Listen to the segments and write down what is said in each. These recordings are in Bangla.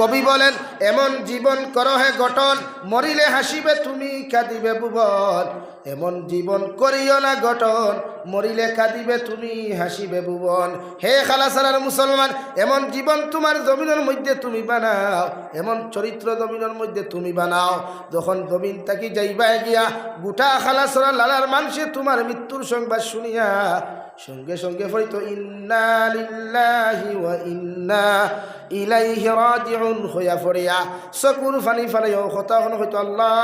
কবি বলেন, এমন জীবন করো হে গঠন, মরিলে হাসিবে তুমি, কাঁদিবে ভুবন। এমন জীবন করিও না গঠন, মরিলে কাঁদিবে তুমি, হাসিবে ভুবন। হে খালাসারার মুসলমান, এমন জীবন তোমার জমিনের মধ্যে তুমি বানাও, এমন চরিত্র জমিনের মধ্যে তুমি বানাও। যখন জমিন তাকি যাইবা গিয়া, গোটা খালাসরা লালার মানুষে তোমার মৃত্যুর সংবাদ শুনিয়া সঙ্গে সঙ্গে ফরিত হইয়া ফরিয়া চকুর ফানি ফালে হতা হন হয়তো আল্লাহ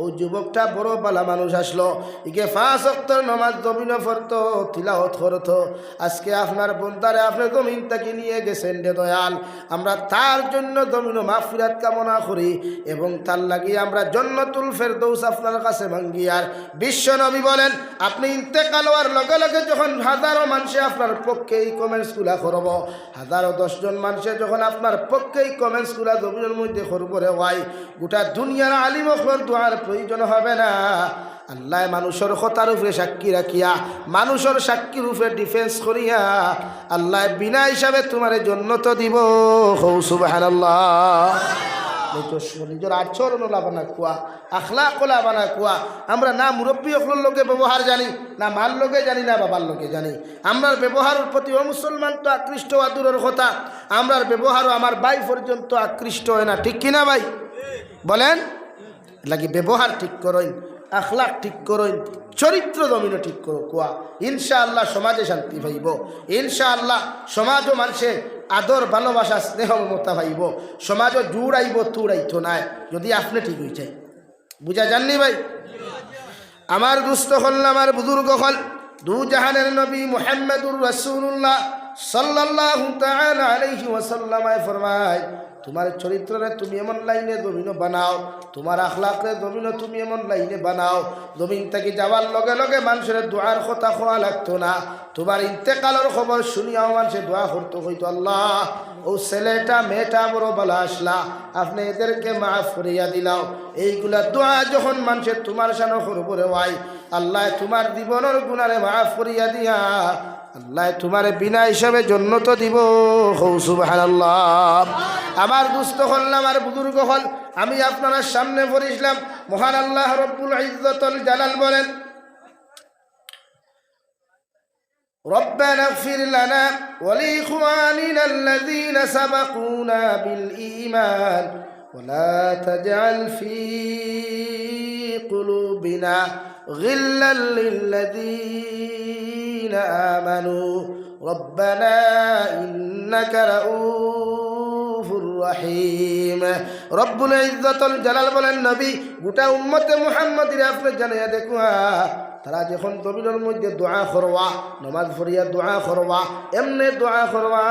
ও যুবকটা বড় বালা মানুষ আসলো। ইকে ফাঁস অক্তর নমাজ জমিন ফরত তিলাওত করত। আজকে আপনার বন্দারে আপনার জমিন তাকে নিয়ে গেছেন রে দয়াল। আমরা তার জন্য জমিন মাফিরাত কামনা করি এবং তার লাগিয়ে আমরা জন্নতুল ফেরদৌস আপনার কাছে ভাঙ্গিয়ার বিশ্ব নবী বলেন, আপনি ইন্তেকাল হওয়ার লগে লগে যখন হাজারো মানুষে আপনার পক্ষে এই কমেন্টসগুলা করব, হাজারো দশজন মানুষে যখন আপনার পক্ষে এই কমেন্টসগুলা জমিনের মধ্যে করব রে ভাই, গোটা দুনিয়ার আলিমখর দোয়ার প্রয়োজন হবে না। আল্লাহ মানুষের কথার উপরে সাক্ষী রাখিয়া, মানুষের সাক্ষীর উপরে ডিফেন্স করিয়া, আল্লাহ বিনা হিসাবে তোমার জন্য তো দিব। হৌ নিজের আচরণ লাভানা কুয়া আখলা কোলা বানা কুয়া। আমরা না মুরব্বী অকলের লোকে ব্যবহার জানি, না মার লোকে জানি, না বাবার লোকে জানি। আমরার ব্যবহারের প্রতি ও মুসলমান তো আকৃষ্ট হওয়া দূরের কথা। আমরার ব্যবহারও আমার ভাই পর্যন্ত আকৃষ্ট হয় না। ঠিক কিনা ভাই? বলেন? লাগি ব্যবহার ঠিক করইন আখলাক ঠিক করইন চরিত্র দমিন ঠিক করো কুয়া। ইনশাআল্লাহ সমাজে শান্তি পাইব। ইনশাআল্লাহ সমাজও মানুষে আদর, ভালোবাসা, স্নেহ, মমতা পাইব। সমাজও জুড়াইব, তুড়াইতো নাই, যদি আপনি ঠিক হয়ে যায় বুঝা জাননি ভাই? আমার দুস্থ হল আমার বুজুর্গ হল। দু জাহানের নবী মোহাম্মদুর রসুল্লাহ সাল্লাহ আলাইহি ওয়াসাল্লামায় ফরমায় তোমার চরিত্রে তুমি এমন লাইনে জমিনও বানাও, তোমার আখলাকে জমিনও তুমি এমন লাইনে বানাও। জমিন থেকে যাওয়ার লগে লগে মানুষের দোয়ার কথা খোয়া লাগতো না। তোমার ইন্তেকালের খবর শুনিয়াও মানুষের দোয়া করতো হইতো আল্লাহ, ও ছেলেটা, মেয়েটা বড় বলা আসলা। আপনি এদেরকে মাফ করিয়া দিলাও। এইগুলা দোয়া যখন মানুষের তোমার সানো করব রে ভাই আল্লাহ তোমার জীবনের গুণারে মাফ করিয়া দিয়া আল্লাহ তোমার বিনা হিসাবে জন্য তো দিব সুবাহান আল্লাহ আমার দুস্থ হল না আমার বুজুর্গ হল আমি আপনার সামনে পড়িছিলাম মহান আল্লাহ রব্বুল ইজ্জতুল জালাল বলেন ربنا اغفر لنا ولإخواننا الذين سبقونا بالإيمان ولا تجعل في قلوبنا غلا للذين آمنوا ربنا إنك رؤوف রহিম রব্বুল ইজ্জতুল জালাল বলেন নবী গোটা উম্মতে মুহাম্মদের আপনি জানিয়া দেখুয়া তারা যখন জমিনের মধ্যে দোয়া করবা, নমাজ ফরিয়া দোয়া করবা, এমনি দোয়া করবা,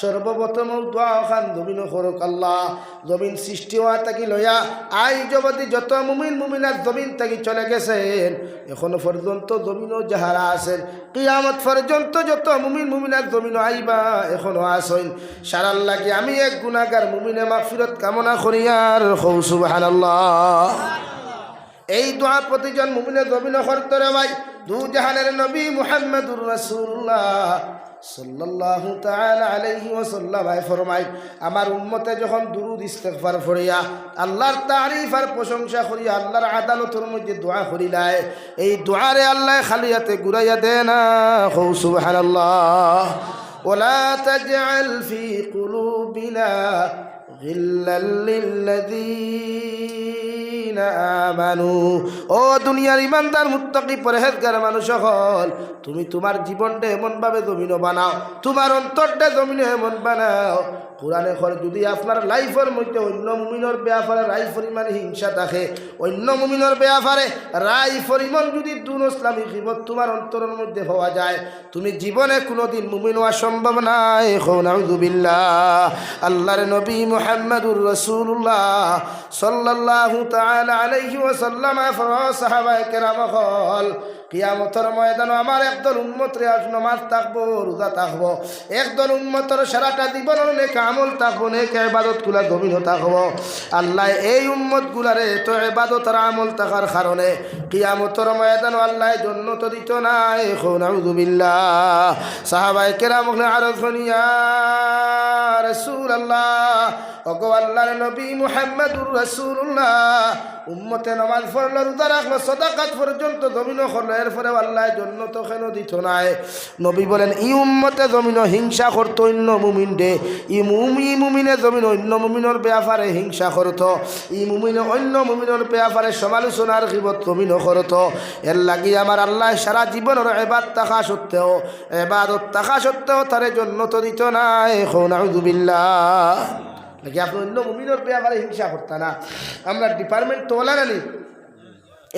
সর্বপ্রথম দোয়া খান জমিন করুক আল্লাহ। জমিন সৃষ্টি হওয়া তাকি লয়া আই জগতি যত মুমিন মুমিনার জমিন তাকি চলে গেছেন, এখনও পর্যন্ত জমিনও যাহারা আছেন, কিয়ামত পর্যন্ত যত মুমিন মুমিনার জমিনও আইবা, এখনও আসেন সারাল লাগে আমি এক গুণাগার মুমিনে মাগফিরত কামনা করিয়ার হৌ সুবহানাল্লাহ। এই দোয়া প্রতিজন মুমিনে জমিন করতরে ভাই দু জাহানের নবী মুহাম্মদুর রাসূলুল্লাহ সাল্লাল্লাহু তাআলা আলাইহি ওয়াসাল্লাম আয় ফরমাই আমার উম্মতে যখন দুরুদ ইস্তেগফার ফরিয়া আল্লাহর তারিফ আর প্রশংসা করিয়া আল্লাহর আদালতের মধ্যে দোয়া করিলায় এই দোয়ারে আল্লাহ খালিয়াতে ঘুরাইয়া দে না হৌ সুবহানাল্লাহ ولا تجعل في قلوبنا غلا للذين আমানু। ও দুনিয়ার ইমানদার মানুষ হল তুমি তোমার জীবনটা এমনভাবে জমিন বানাও, তোমার অন্তরটা জমিন এমন বানাও। কোরআনে যদি আপনার লাইফের মধ্যে অন্য মুমিনের ব্যাপারে পরিমাণে হিংসা থাকে, অন্য মুমিনের ব্যাপারে রায় পরিমাণ যদি দুন ইসলামী জীবন তোমার অন্তরের মধ্যে হওয়া যায়, তুমি জীবনে কোনোদিন মুমিন হওয়া সম্ভব নাই। হৌনাউদুবিল্লা আল্লাহর নবী মোহাম্মদুর রসুল্লাহ সাল্লাহ সাল্লাল্লাহু তাআলা আলাইহি ওয়াসাল্লাম সাহাবায়ে কেরাম হল কিয়ামতর ময়দান আমার একদল উন্মতরে আজ নমাজ থাকব, রোজা থাকব। একদল উন্মতর সারাটা জীবন অনেক আমল থাকব অনেক এবাদতগুলা গভীর থাকব। আল্লাহ এই উম্মত গুলারে তো এবাদত আর আমল থাকার কারণে কিয়ামতর ময়দান আল্লাহ জন্য তো দিত নাই, এখন আউযুবিল্লাহ সাহাবায়ে কেরাম আরও শুনিয়া রাসূলুল্লাহ, ওগো আল্লাহর নবী মুহাম্মদুর রাসূলুল্লাহ, উম্মতে নামাজ পড়ল, রোজা রাখল, সদাকাত পর্যন্ত জমিন করল এরপরে আল্লাহ জন্য তো কেন দিত নাই। নবী বলেন, ই উম্মতে জমিন হিংসা করতো, অন্য মুমিন দে ই মুমি মুমিনে জমিন, অন্য মুমিনের ব্যাপারে হিংসা করতো। ই মুমিনে, অন্য মুমিনের ব্যাপারে সমালোচনার গিবত জমিন করতো। এর লাগি আমার আল্লাহ সারা জীবনের এবার তাকা সত্ত্বেও এবার তাকা সত্ত্বেও তারে জন্য তো দিত নাই। এখন আউযুবিল্লাহ নাকি আপনি অন্য মুমিনের ব্যাপারে হিংসা করতা না। আমরা ডিপার্টমেন্ট তোলা নানি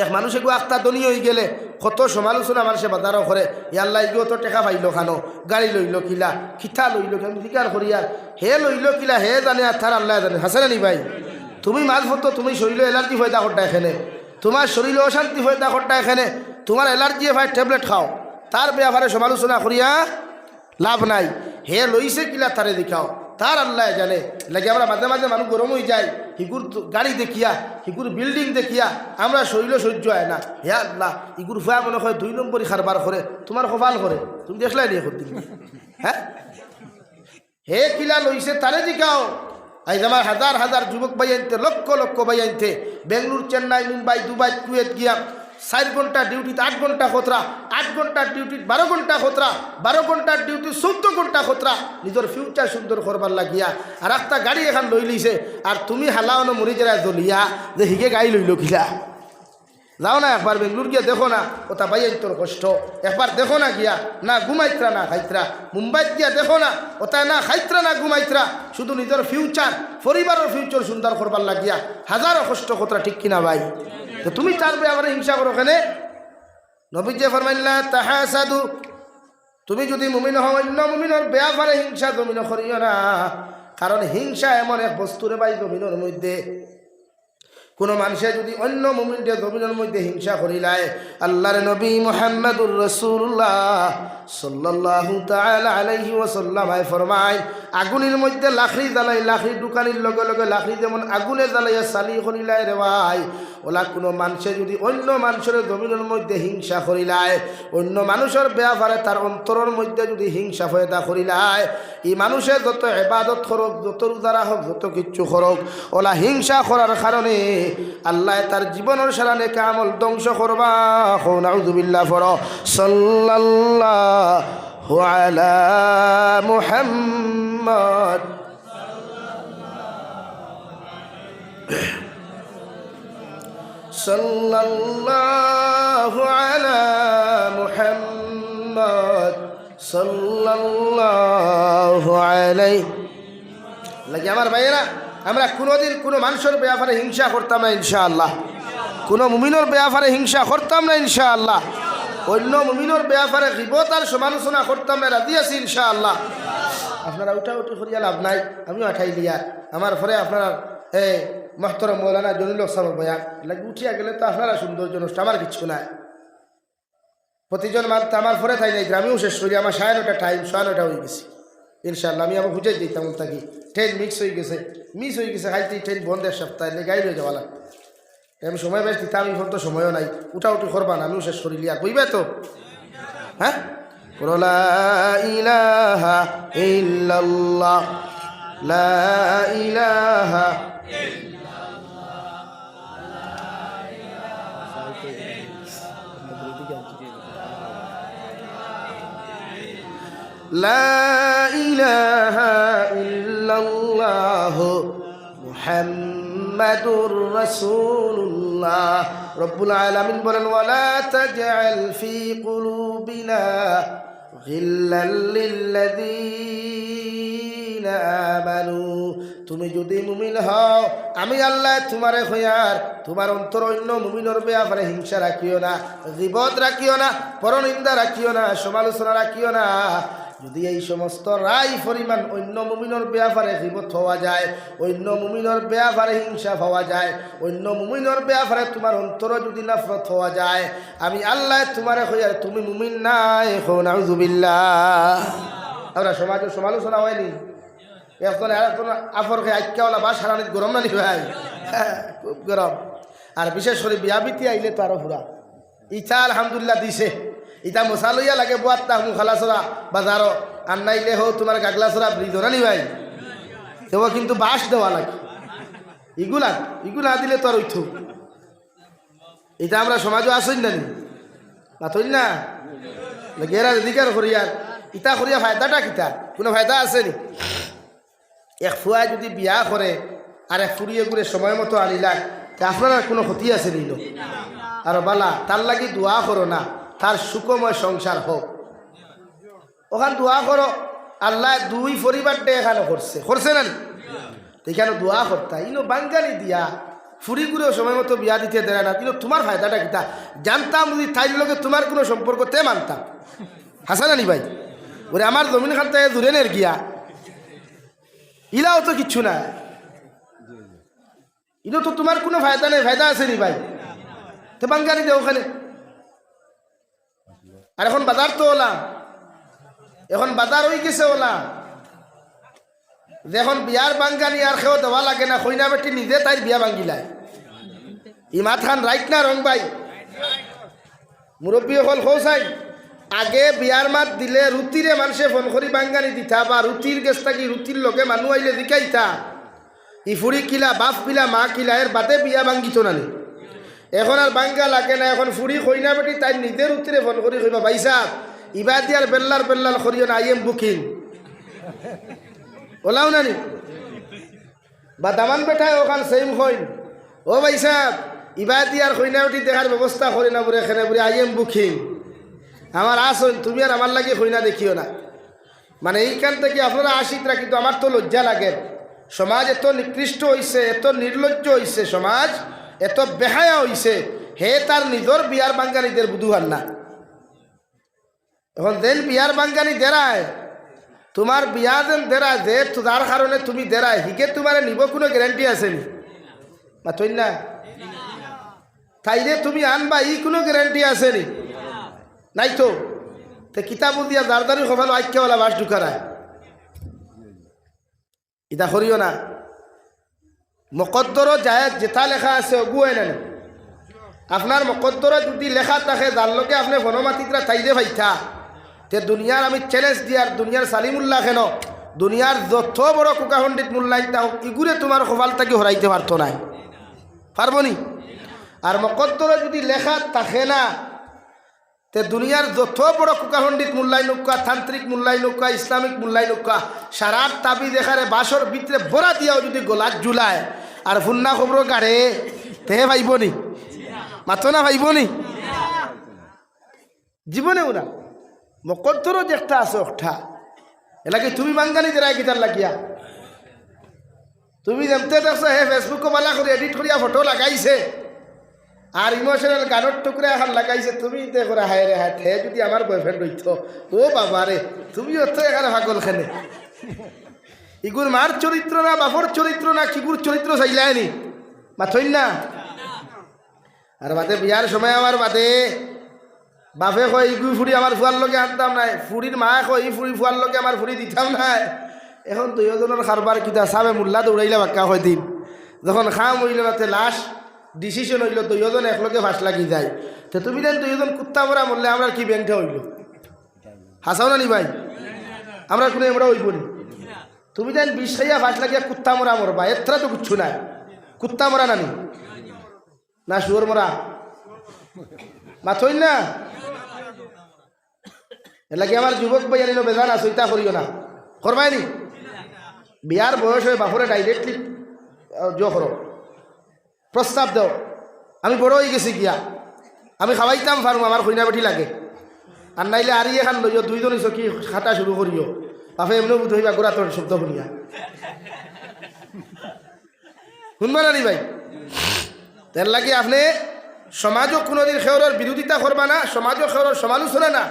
এক মানুষ এগুলো আখতা দলি হয়ে গেলে, কত সমালোচনা মানুষে বাজারও করে। ইয়াল্লা ইগো তো টেকা পাইল খানো গাড়ি লইল কিলা, খিতা লইল আমি জিকার করি হে লইল কিলা, হে জানে আর তার আল্লাহ জানে। হাসে নি ভাই? তুমি মাছ ভরতো তুমি শরীর এলার্জি হয়ে তা করটা এখানে। তোমার শরীরে অশান্তি হয়ে তা করটা এখানে। তোমার এলার্জি ভাই, ট্যাবলেট খাও। তার ব্যাপারে সমালোচনা করিয়া লাভ নাই। হে লইছে কিলা তারে দেখাও। তার আল্লাহ জানে। লাগে আমরা মাঝে মাঝে মানুষ গরম হয়ে যায় হিগুর গাড়ি দেখিয়া, হিগুর বিল্ডিং দেখিয়া, আমরা শরীর সহ্য হয় না। হে আল্লাহ, ইগুর ফুয়া মনে হয় দুই নম্বরই খারবার করে, তোমার কপাল করে। তুমি দেখলাই নিয়ে করতে হ্যাঁ? হে কিলা লইছে তারে দেখাও আজ আমার হাজার হাজার যুবক ভাই আনতে, লক্ষ লক্ষ ভাই আনতে। বেঙ্গলোর, চেন্নাই, মুম্বাই, দুবাই, কুয়েত গিয়া চার ঘণ্টা ডিউটিতে আট ঘণ্টা খতরা, আট ঘণ্টার ডিউটি বারো ঘণ্টা খতরা বারো ঘণ্টার ডিউটি চৌদ্দ ঘণ্টা খতরা। নিজের ফিউচার সুন্দর করবার লাগিয়া। আর একটা গাড়ি এখন লই লিছে। আর তুমি হালাওনো মরি জেরা জ্বলিয়া, যে হিগে গাড়ি লইল কিলা যাও না একবার বেঙ্গলোর গিয়া দেখো না ওটা বাইন তোর কষ্ট। একবার দেখো না গিয়া, না ঘুমাইত্রা না খাইত্রা মুম্বাইত গিয়া দেখো না ওটা না খাইত্রা না ঘুমাইত্রা শুধু নিজের ফিউচার পরিবারের ফিউচার সুন্দর করবার লাগিয়া। হাজারো কষ্ট কতটা ঠিক কিনা ভাই। তো তুমি তার ব্যাপারে হিংসা করো কেন? নবী যে ফরমাইল্লা তাহা সাধু তুমি যদি মুমিন হও, অন্য মুমিনের ব্যাপারে হিংসা জমিন করিও না। কারণ হিংসা এমন এক বস্তুরে ভাই জমিনের মধ্যে। কোনো মানুষে যদি অন্য মুমিনকে জমিনের মধ্যে হিংসা করিলায় আল্লাহর নবী মোহাম্মদুর রসুল্লাহ তাআলা আলাইহি ওয়াসাল্লাম ফরমায়, আগুনের মধ্যে লাখড়ি জ্বালাই, লাখড়ি দোকানির লগে লগে লাখড়ি যেমন আগুনে জ্বালাইয়া চালি করিলায় রে ভাই ওলা কোনো মানুষে যদি অন্য মানুষের জমিনের মধ্যে হিংসা করিলায় অন্য মানুষের ব্যাপারে তার অন্তরের মধ্যে যদি হিংসা ফয়দা করিলায় এই মানুষে যত এবাদত করক, যত দ্বারা হোক যত কিচ্ছু করক, ওলা হিংসা করার কারণে আল্লাহ তার জীবনের সারানে কামল ধ্বংস করবা। ফর সাল্লাল্লাহু আলা মুহাম্মদ। صلى الله على محمد صلى الله عليه লাগে আমার ভাইয়েরা আমরা কোনোদিন কোনো মানুষের ব্যাপারে হিংসা করতাম না ইনশাআল্লাহ কোনো মুমিনের ব্যাপারে হিংসা করতাম না ইনশাআল্লাহ অন্য মুমিনের ব্যাপারে বিপদ আর সমালোচনা করতাম না রাজি আছি ইনশাআল্লাহ আপনারা উঠা উঠি করিয়া লাভ নাই আমিও আঠাই দিয়া আমার পরে আপনারা এই মাহতর মৌলানা জনিল সাহেব বয়ান লাগে উঠিয়া গেলে তো আপনারা সৌন্দর্য নষ্ট আমার কিছু নাই। প্রতিজন মাত্র আমার পরে থাই নাই, গ্রামেও শেষ করি, আমার সাড়ে নটা টাইম সাড়ে নটা হয়ে গেছে। ইনশাল্লাহ আমি আমার বুঝাই দিই তেমন থাকি ট্রেন মিক্স হয়ে গেছে মিস হয়ে গেছে, খাইতে ট্রেন বন্ধের সপ্তাহে গাড়ি হয়ে যাওয়া আমি সময় বেশ দিতাম আমি তো সময়ও নাই, উঠা উঠি করবা না, আমিও শেষ করিলি আর কইবে তো? হ্যাঁ? লা ইলাহা ইল্লাল্লাহ, লা ইলাহা لا إله إلا الله محمد رسول الله. رب العالمين بلن ولا تجعل في قلوبنا غلا للذين آمنوا. তুমি যদি মুমিন হও, আমি আল্লাহ তোমারে হইয়ার, তোমার অন্তর অন্য মুমিনের ব্যাপারে হিংসা রাখিও না বিপদ রাখিও না, পরনিন্দা রাখিও না, সমালোচনা রাখিও না। যদি এই সমস্ত রায় পরিমাণ অন্য মুমিনের ব্যাপারে বিপদ হওয়া যায়, অন্য মুমিনের ব্যাপারে হিংসা হওয়া যায়, অন্য মুমিনের ব্যাপারে তোমার অন্তর যদি নফরত হওয়া যায়, আমি আল্লাহ তোমারে হইয়ার, তুমি মুমিন নাই এখন আউজুবিল্লাহ আমরা সমাজে সমালোচনা হয়নি। এখন এখন আফর খেয়ে আজকাওয়ালা বা গরম না নি ভাই? হ্যাঁ, খুব গরম। আর বিশেষ করে বিয়া বিতি আইলে তো আরও পুরা ইচ্ছা আলহামদুলিল্লাহ দিছে। ইটা মশা লইয়া লাগে বোয়াত তা মুখালা বাজারও আর নাইলে হো তোমার গাগলা ব্রিজ না নি ভাই? তেও কিন্তু বাস দেওয়া লাগে ইগুলা ইগুলা দিলে তো আর ওইথু এটা আমরা সমাজও আসইন না নি? মাথইন না গেরা দিকার করিয়ার ইটা করিয়া ফায়দাটা কিতা কোনো ফায়দা আছে নি? এক ফুয়া যদি বিয়া করে আর এক ফুরিয়ে ঘুরে সময় মতো আনিলাক আপনার আর কোনো ক্ষতি আছে নিল? আর বালা, তার লাগি দোয়া করো না, তার সুখময় সংসার হোক। ওখান দোয়া করো, আল্লাহ দুই পরিবারটা এখানে করছে। করছে না এখানে দোয়া করতা। ইনো বাঙ্গালি দিয়া ফুরি ঘুরেও সময় মতো বিয়া দিতে দেয় না। কিন্তু তোমার ফায়দাটা কিতা জানতাম যদি তাইর লগে তোমার কোনো সম্পর্ক তে মানতাম। হাসান ভাই? ওরে আমার জমিন খান তাই দূরে নের গিয়া ইলাও তো কিচ্ছু না ইনো তো তোমার কোনো ফায়দা নেই, ফায়দা আছে নি ভাই। তো বাঙ্গালি দে ওখানে আর এখন বাজার তো ওলা এখন বাজার হয়ে গেছে ওলা যখন বিয়ার বাঙ্গানি আর খেয়েও দেওয়া লাগে না কইনা বেটি নিজে তাই বিয়া ভাঙ্গিলায় ইমাত খান রাইট না রং ভাই। মুরব্বী হল খোসাই আগে বিয়ার মাত দিলে রুটিরে মানুষে ফোন করি বাঙ্গানি দিতা বা রুটির গেছ থাকি রুটির লগে মানুষ আইলে দিকাইতা ইফুরি কিলা, বাপ কিলা, মা কিলা এর বাদে বিয়া ভাঙ্গিত নানি এখন আর বাঙ্গা লাগে না, এখন ফুরি কইনা বেটি তাই নিজে রুটিরে ফোন করি কইবা ভাইসা ইবা দিয়ার বেল্লার বেল্লার করিও না, আই এম বুকিং। ওলাও নানি বা দামান বেঠায় ওখান সেম হইন ও ভাই সাহেব ইবা দিয়ার কইনাউটি দেখার ব্যবস্থা করি না বলে এখানে বলে আই এম বুকিং। আমার আস হইন তুমি আর আমার লাগে কইনা দেখিও না। মানে এইখান থেকে আপনারা আশিকরা কিন্তু আমার তো লজ্জা লাগে। সমাজ এত নিকৃষ্ট হইছে, এত নির্লজ্জ হইছে সমাজ, এত বেহায়া হইছে, হে তার নিজর বিয়ার বাঙ্গালীদের বুধুহার না। এখন দেন বিয়ার বাঙ্গালি দেরায়, তোমার বিয়া যেন দেরায়, যে যার কারণে তুমি দেরায় হিকে তোমার নিব কোনো গ্যারান্টি আছে নি? মাথইন না? তাইলে তুমি আনবা, ই কোনো গ্যারান্টি আছে নি? নাই তো? তে দিয়া দারদারি সফালো আইক্যওয়ালা বাস ঢুকারায় ইটা করিও না। মকদ্দরও যায় যেথা লেখা আছে অগুয়াই না আপনার মকদ্দরও যদি লেখা থাকে যার লগে আপনি বনমাতিকরা তাইলে ভাইথা তে দুনিয়ার আমি চ্যালেঞ্জ দিয়ার দুনিয়ার সালিমুল্লাহ কেন দুনিয়ার যত বড় কুকা পণ্ডিত মূল্যায়ন তা হোক ইগুরে তোমার সফাল তাকে হরাইতে পারতো নাই। পারবনি আর মকদ্দরে যদি লেখা থাকে না তে দুনিয়ার যত বড় কুকা পণ্ডিত মূল্যায়ন উকা তান্ত্রিক মূল্যায়ন উকা ইসলামিক মূল্যায়ন উকা সারার তাবি দেখারে বাসর ভিতরে ভরা দিয়াও যদি গোলাত জুলায় আর ফুন্না খবর গাড়ে, তে ভাইবনি? মাতো না ভাইব ভাইবনি? জীবনেও না মকদ্দরও একটা আছে একটা এলাকে তুমি বাঙ্গালি দেরাই গিটার লাগিয়া। তুমি যেমতে দেখছ, হে ফেসবুকও বালা করে এডিট করিয়া ফটো লাগাইছে। আর ইমোশনাল গানের টুকরা এখন লাগাইছে, তুমি তে করে হায় রে হায় হে যদি আমার বয়ফ্রেন্ড হইত ও বাবা রে তুমিও তো এখানে পাগল খানে। ইগুর মার চরিত্র না বাপর চরিত্র না কিগুর চরিত্র চাইলায়নি মাথইন না? আর বাদে বিয়ার সময় আমার বাদে বাপে কয় ইগুই ফুড়ি আমার ফুয়ার লগে আনতাম নাই। ফুড়ির মা কয়, ই ফুড়ি ফুয়ার লগে আমার ফুড়ি দিতাম নাই। এখন দুইজনের কারবার কিতা সাবে মোল্লা দৌড়াইলে বাক্কা হয় দিন যখন খাম হইলে মাতে লাশ ডিসিশন হইল দুইজন একলগে ফাঁস লাগি যায়। তো তুমি দেন দুইজন কুত্তা মরা মরলে আমরা কি ব্যাংকটা হইল? হাসাও না নি ভাই? আমরা কোনো আমরা হইব নি। তুমি দেন বিষ খাইয়া ফাঁস লাগিয়া কুত্তা মরা মরবা, এত্রা তো কিচ্ছু নাই। কুত্তা মরা নানি না? শুয়োর মরা? মাথইন না? এলাকি আমার যুবক ভাই আনিল বেজান আছে ইতা করিও না। করবাই নি? বিয়ার বয়স হয়ে, বাপরে ডাইরেক্টলি জ করো। প্রস্তাব দাও। আমি বড় হয়ে গেছি গিয়া। আমি খাওয়াইতাম পারব আমার কইনা বেটি লাগে। আর নাইলে আরি এখান লইও, দুইজন চকি খাটা শুরু করিও। বাপে এমনি বুধ হইবা, গোড়া শব্দ শুনিয়া। শুনবা না ভাই? তার লাগে আপনি সমাজও কোনোদিন খেওরের বিরোধিতা করবা না সমাজও খেওরের সমালোচনা না।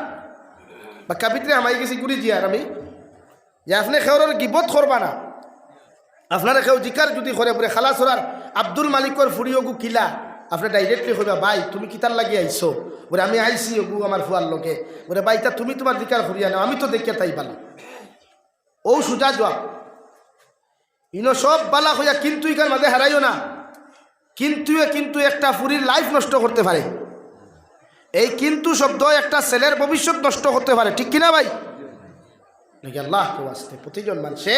বা কাপিত্রে আমাই গেছি গুড়ি জিয়ার আমি। যে আপনি খেওরের গিবত করবা না। আপনারা কেউ জিকার যদি করে পরে খালাসরার আব্দুল মালিকর ফুরি অগু কিলা। আপনি ডাইরেক্টলি কইবা ভাই, তুমি কিতার লাগি আইছো বলে, আমি আইছি অগু আমার ফুয়ার লোকে বলে, ভাই তা তুমি তোমার জিকার করিয়া নাও আমি তো দেখিয়া তাই পালা। ও সুজা জবাব ইনো সব বালা হইয়া কিন্তু ইকার মাঝে হারাইও না। কিন্তু কিন্তু একটা ফুরির লাইফ নষ্ট করতে পারে। এই কিন্তু শব্দ একটা ছেলের ভবিষ্যৎ নষ্ট করতে পারে। ঠিক কিনা, ভাই? নাকি আল্লাহ প্রতিজন মানুষে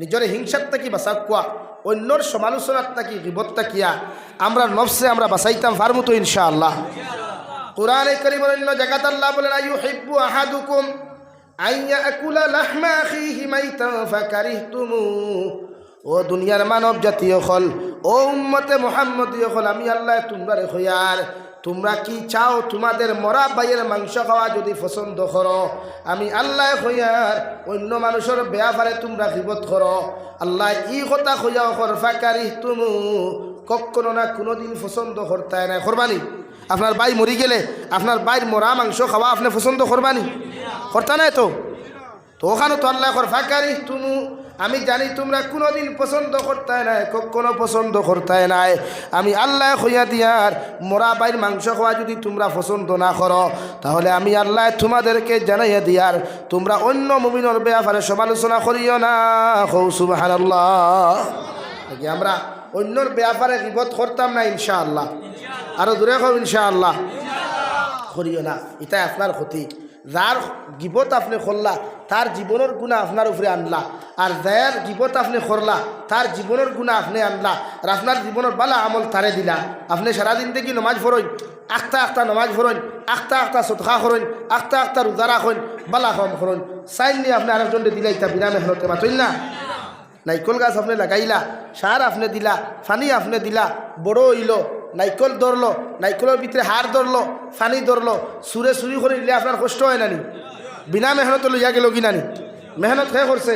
নিজের হিংসার থাকি বাঁচা কুয়া অন্যর সমালোচনার থাকি বিপদটা কিয়া আমরা নফসে আমরা বাঁচাইতাম ফার্মুতো ইনশাআল্লাহ। কোরআনে করিম অন্য জায়গাত আল্লাহ বলেন আইয়ু হিব্বু আহাদুকুম আইয়া আকুলা লাহমা আখিহি মাইতান ফাকারিহতুমু। ও দুনিয়ার মানব জাতীয় হল, ও উম্মতে মোহাম্মদীয় হল, আমি আল্লাহ তোমরা রে হইয়ার তোমরা কি চাও তোমাদের মরা বাইয়ের মাংস খাওয়া যদি পছন্দ করো? আমি আল্লাহ হইয়ার অন্য মানুষের বেয়া ফারে তোমরা বিপদ করো। আল্লাহ ই কথা হইয়াও কর ফাকারি তুমু কখনো না কোনোদিন পছন্দ করতায় না করবানি? আপনার বাই মরি গেলে আপনার বাইর মরা মাংস খাওয়া আপনি পছন্দ করবানি? করতা নাই তো? তো ওখানে তো আল্লাহ কর ফাঁকারি তুমি আমি জানি তোমরা কোনোদিন পছন্দ করতে নাই, কখনো পছন্দ করতে নাই। আমি আল্লাহ হইয়া দিয়ার মোরা বাইর মাংস খাওয়া যদি তোমরা পছন্দ না করো, তাহলে আমি আল্লাহ তোমাদেরকে জানাইয়া দিয়ার তোমরা অন্য মুমিনের ব্যাপারে সমালোচনা করিও না। হৌ সুবাহ আমরা অন্যর ব্যাপারে বিপদ করতাম না, ইনশাআল্লাহ। আরও দূরে হোক ইনশাআল্লাহ। করিও না এটা আপনার ক্ষতি। যার গিবত আপনি করলা তার জীবনের গুণা আপনার উপরে আনলা। আর যার গিবত আপনি করলা তার জীবনের গুণা আপনি আনলা। আর আপনার জীবনের বালা আমল তারে দিলা। আপনি সারাদিন থেকে নমাজ ফরইন আখতা আখতা নমাজ ফরইন আখতা আখতা সতখা করইন আখতা আখতা রোজা রাখইন বালা কম করইন চাইন নিয়ে আপনি আরেকজন দিলা ইতা বিনা মেহনতে মাতইন না? নাইকল গাছ আপনি লাগাইলা সার আপনি দিলা ফানি আপনি দিলা, বড় হইল। নাইকল ধরলো নাইকলের ভিতরে হার ধরলো ফানি ধরলো সুরে চুরি করে দিলে আপনার কষ্ট হয় নানি। বিনা মেহনত লইয়া গেল কি নানি। মেহনত হে করছে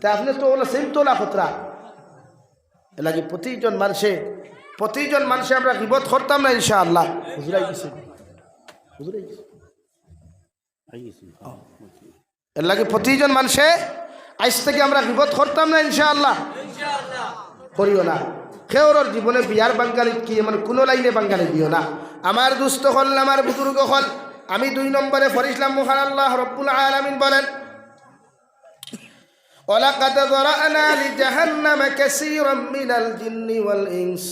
তা আপনি তো ওলা সেম তোলা খতরা এলাকি প্রতিজন মানুষে প্রতিজন মানুষে আমরা বিপদ করতাম না ইনশাআল্লাহ। হুজুরাই গেছে। হুজুরাই গেছে। এর লাগে প্রতিজন মানুষে আজ থেকে আমরা বিপদ করতাম না ইনশাআল্লাহ। করিও না। খেওরর জীবনে বিয়ার বাঙ্গালি কি মানে কোনো লাইনে বাঙ্গালি দিও না আমার দুস্থ হল আমার বুজুর্গ হল আমি দুই নম্বরে ফরিসলাম মহান আল্লাহ রব্বুল আলামিন বলেন ولقد ذرأنا لجهنم كثيرا من الجن والإنس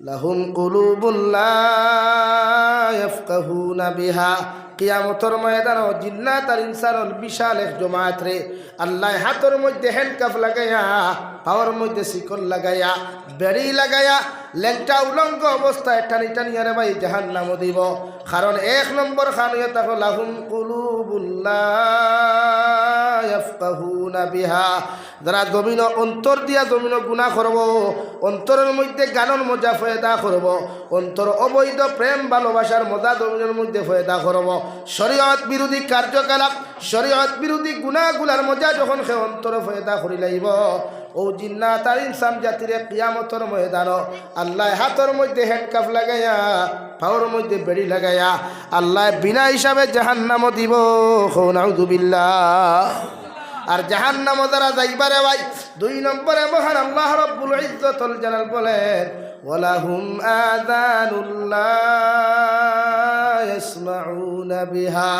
لهم قلوب لا يفقهون بها কিয়ামতর ময়দান ও জিন্নাত আর ইনসানর বিশাল এক জমায়েত রে। আল্লাহ হাতর মধ্যে হ্যান্ডকাফ লাগাইয়া, পাওয়ার মধ্যে শিকল লাগাইয়া, বেড়ি লাগাইয়া লেংটা উলঙ্গ অবস্থায় টানি টানি আরে ভাই জাহান নামও দিব। কারণ এক নম্বর যারা জমিন অন্তর দিয়া জমিন গুণা করব, অন্তরের মধ্যে গানন মজা ফয়দা করব, অন্তর অবৈধ প্রেম ভালোবাসার মজা জমিনের মধ্যে ফয়দা করব। শরীয়ত বিরোধী কার্যকলাপ, শরীয়ত বিরোধী গুণাগুলার মজা যখন সে অন্তর ফয়দা করি লাইব, ও জিন্না তার ইনসান জাতিরে কিয়ামতর ময়দান আল্লাহ হাতর মধ্যে হ্যান্ডকাফ লাগাইয়া পাওয়ার মধ্যে বেড়ি লাগাইয়া আল্লাহ বিনা হিসাবে জাহান্নামও দিব। হৌনাউদুবিল্লা আর জাহান নামো যারা যাইবারে ভাই, দুই নম্বরে মহান আল্লাহ রব্বুল ইজ্জতুল বলেন ওয়ালাহুম আযানুল্লাহ ইয়াসমাউনা বিহা।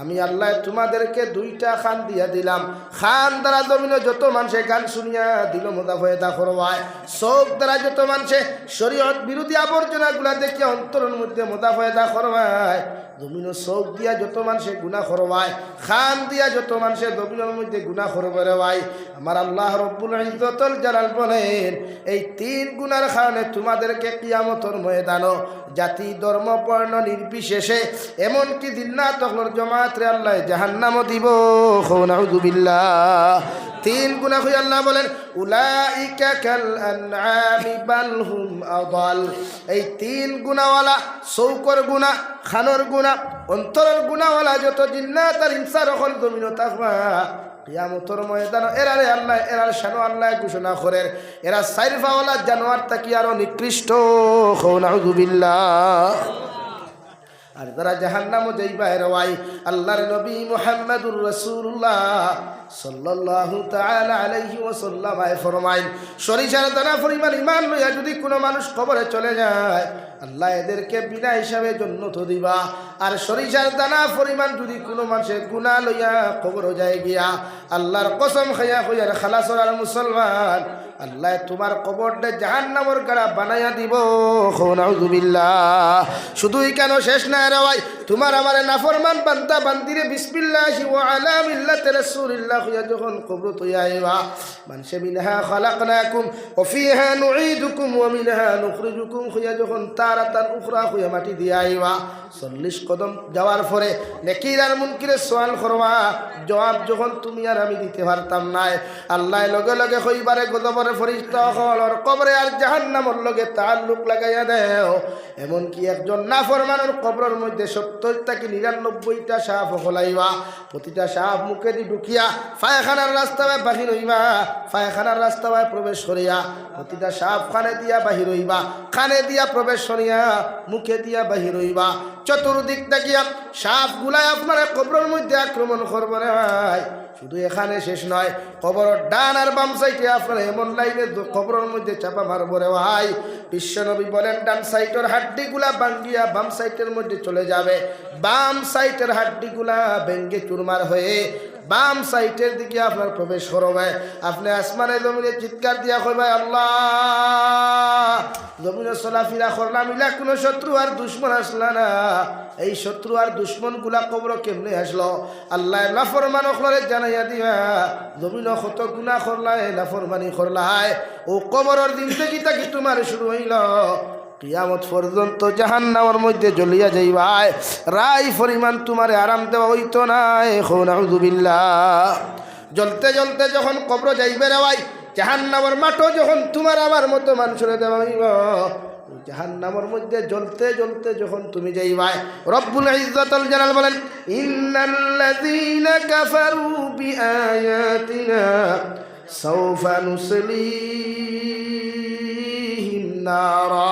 আমি আল্লাহ তোমাদেরকে দুইটা খান দিয়া দিলাম। খান দ্বারা জমিনে যত মানুষে গান শুনিয়া দিল মোদা ফয়দা করবায় চোখ দ্বারা যত মানুষে শরীয়ত বিরোধী আবর্জনাগুলা দেখিয়া অন্তরের মধ্যে মোদা ফয়দা করবায় জমিনের চোখ দিয়া যত মানুষে গুণা করবায় খান দিয়া যত মানুষে জমিনের মধ্যে গুণা করবে ভাই আমার আল্লাহ রব্বুল ইজ্জতুল বলেন, এই তিন গুণার কারণে তোমাদেরকে কিয়ামতর ময়দান জাতি, ধর্ম, বর্ণ নির্বিশেষে এমনকি দিল্লা তখলর জমাত্রে আল্লাহ জাহান্নামও দিব। নাউজুবিল্লাহ তিন গুণা হই আল্লাহ বলেন এই তিন গুণাওয়ালা, চৌকর গুণা, খানর গুণা, অন্তরের গুণাওয়ালা, যত জিন্নাত আর ইনসার হল জমিন কিয়ামতর ময়দান এরারে আল্লাহ এরার শানো আল্লাহ ঘোষণা করেন। এরা সাইরফাওয়ালা জানোয়ার তাকি আরও নিকৃষ্ট। হৌনাউজুবিল্লাহ আর যারা জাহান্নামও যাইবা এরাই আল্লাহর নবী মুহাম্মদুর পরিমাণ ইমান লইয়া যদি কোনো মানুষ চলে যায়, আল্লাহ এদেরকে বিনা হিসাবে জন্নত দিবা। আর সরিষার দানা যদি কোনো লইয়া কবর যায় গিয়া, আল্লাহর কসম খাইয়া হইয়ার আর মুসলমান আল্লাহ তোমার কবরটা জাহান নামর গাড়া বানাইয়া দিব শুধুই কেন শেষ না রে ভাই? তোমার আমার নাফরমান বান্দা বান্দিরে বিসমিল্লাহি ওয়া আলা মিল্লাতি রাসূলিল্লাহ হইয়া যখন কবর তৈয়া আইবা। মানুষে মিনহা খালাকনাকুম ওয়া ফিহা নুঈদুকুম ওয়া মিনহা নুখরিজুকুম হইয়া যখন তারাতান উখরা হইয়া মাটি দিয়া আইবা। 40 কদম যাওয়ার পরে নেকির আর মুনকিরে সওয়াল করবা। জবাব যখন তুমি আর আমি দিতে পারতাম নাই। আল্লাহ লগে লগে হইবারে গজবরে ফরিস্তা হল আর কবরে আর জাহান্নামর লগে তাল্লুক লাগাইয়া দেও। এমনকি একজন নাফরমানের কবরের মধ্যে সত্তর থেকে নিরানব্বইটা সাপ হলাইবা। প্রতিটা সাপ মুখে দি ঢুকিয়া ফায়খানার রাস্তায় বাহির হইবা ফায়খানার রাস্তায় প্রবেশ করিয়া প্রতিটা সাপ খানে দিয়া বাহির হইবা খানে দিয়া প্রবেশ করিয়া মুখে দিয়া বাহির হইবা চতুর্দিক দেখিয়া সাপ গুলাই আপনারা কবরের মধ্যে আক্রমণ করব রে ভাই শুধু এখানে শেষ নয় কবর ডান আর বাম সাইডে আপনার এমন লাইনে কবরের মধ্যে চাপা মারব রে ভাই বিশ্বনবী বলেন, ডান সাইটের হাড্ডিগুলা বাঙ্গিয়া বাম সাইটের মধ্যে চলে যাবে। বাম সাইটের হাড্ডিগুলা ভেঙ্গে চুরমার হয়ে বাম সাইডের দিকে আপনার প্রবেশ করবে। আপনি আসমানে জমিনে চিৎকার দিয়া কইবে, আল্লাহ! জমিনে চলাফিরা করলাম ইলা কোনো শত্রু আর দুশ্মন আসলা না। এই শত্রু আর দুশ্মনগুলা কবর কেমনে আসলো? আল্লাহ নাফরমান অখলরে জানাইয়া দিবা জমিন কত গুণা করলাই নাফরমানি করলাই ও কবরের দিন থেকে তোমার শুরু হইল? কিয়ামত পর্যন্ত জাহান্নামের মধ্যে জ্বলিয়া যাইবাই রাই পরিমাণ তোমারে আরাম দেওয়া হইতো না, এখন আউযুবিল্লাহ জ্বলতে জ্বলতে যখন কবর যাইবে রে ভাই, জাহান্নামের মাঠও যখন তোমার আমার মতো মানুষের দেওয়া হইব। জাহান্নামের মধ্যে জ্বলতে জ্বলতে যখন তুমি যাইবাই রব্বুল ইজ্জাতুল জালাল বলেন, ইন্নাল্লাযীনা কাফারু বিআয়াতিনা সাওফা নুসলিহিম নারা।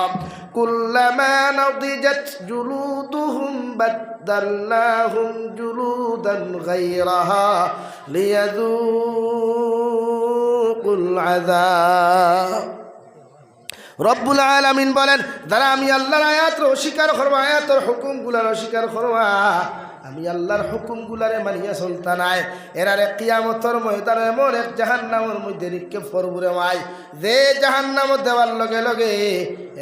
كلما نضجت جلودهم بدلناهم جلودا غيرها ليذوقوا العذاب রব্বুল আলামিন বলেন যারা আমি আল্লাহর আয়াত অস্বীকার করবো আয়াতের হুকুমগুলার অস্বীকার করবা আমি আল্লাহর হুকুমগুলারে মানিয়া চলতা নাই। এরারে কিয়ামতর ময়দান এমন এক জাহান্নামের মধ্যে নিক্ষেপ করবুরে মাই যে জাহান্নামত দেওয়ার লগে লগে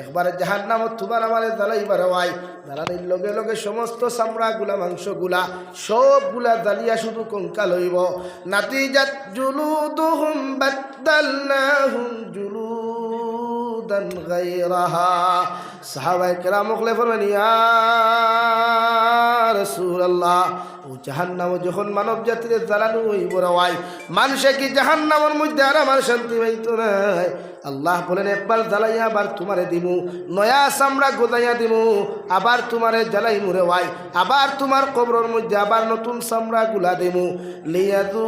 একবার জাহান্নামত তোমার আমারে জ্বালাইবার ওয়াই জ্বালানির লগে লগে সমস্ত চামড়াগুলা, মাংসগুলা সবগুলা জ্বালিয়া শুধু কঙ্কাল হইব। জুলুদুহুম বাদ্দালনাহুম জুলু সাহাবায়ে কেরাম মুখলে ফরমান, ইয়া রাসূলুল্লাহ, ও জাহান্নাম, যখন মানব জাতির জ্বালানো হইব মানুষে কি জাহান্নামের মধ্যে আর আমার শান্তি পাইতো না? আল্লাহ বলেন, একবার জ্বালাইয়া আবার তোমারে দিমু, নয়া চামড়া গোদাইয়া দিমু, আবার তোমারে জ্বালাই মুরে ওয়াই আবার তোমার কবরের মধ্যে আবার নতুন চামড়া গুলা দিমু। লিয়াদু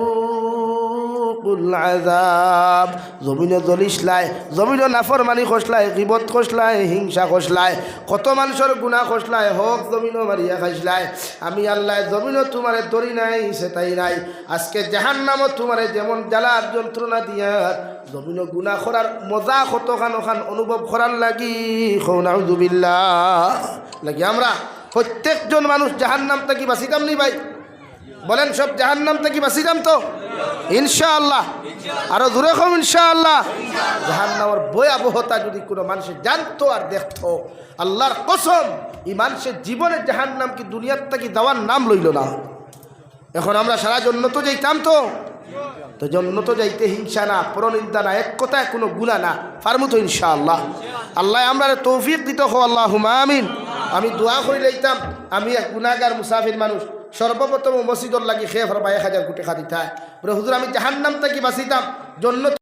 আজাব জমিনে জ্বলিসলাই জমিনে নাফরমানি খসলাই, গিবত খসলাই, হিংসা খসলাই, কত মানুষের গুণা খসলাই, হক জমিনও মারিয়া খাইসলাই। আমি আল্লাহ, জমিনও তোমারে দরি নাই, সেটাই নাই। আজকে জাহান নামও তোমারে যেমন জ্বালার যন্ত্রণা দিয়া জমিন গুণা করার মজা কত খান ওখান অনুভব করার লাগি খৌনাউজুবিল্লা লাগি আমরা প্রত্যেকজন মানুষ জাহান নাম থেকে বাঁচিতাম নি ভাই? বলেন সব জাহান নাম থেকে বাঁচিতাম তো? ইনশাআল্লাহ। আরও দূরে কম ইনশাআল্লাহ। জাহান নামের ভয়াবহতা যদি কোনো মানুষের জানতো আর দেখতো, আল্লাহর কসম, এই মানুষের জীবনে জাহান নাম কি দুনিয়ার থেকে দেওয়ার নাম লইল না। এখন আমরা সারা জন্য তো যাইতাম তো। তো জন্য তো যাইতে হিংসা না পরনিন্দা না, এক কথায় কোনো গুণা না। পারমু তো ইনশাআল্লাহ। আল্লাহ আমরা তৌফিক দিত হো আল্লাহ আমিন। আমি দোয়া করে লইতাম, আমি এক গুণাগার মুসাফির মানুষ। সর্বপ্রথম মসজিদর লাগি খেয়ে ফরবা এক হাজার কোটি খা দিতা হুজুর আমি জাহান্নাম থেকে বাঁচিতাম জন্য